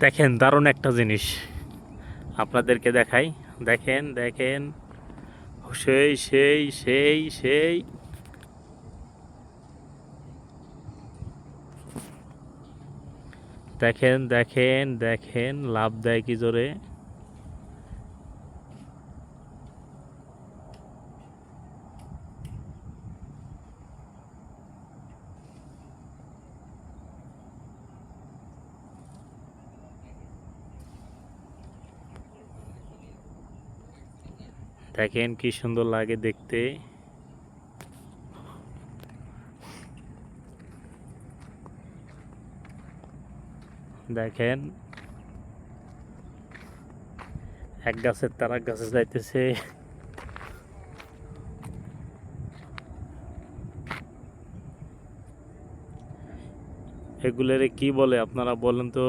দেখেন, দারুণ একটা জিনিস। আপনাদেরকে দেখাই। দেখেন দেখেন। সেই সেই সেই সেই। দেখেন দেখেন দেখেন। লাভ দেয় কি জোরে? দেখেন কি সুন্দর লাগে দেখতে। দেখেন। এক গাছের তার এক গাছে যাইতেছে। এগুলোরে কি বলে আপনারা বলেন তো?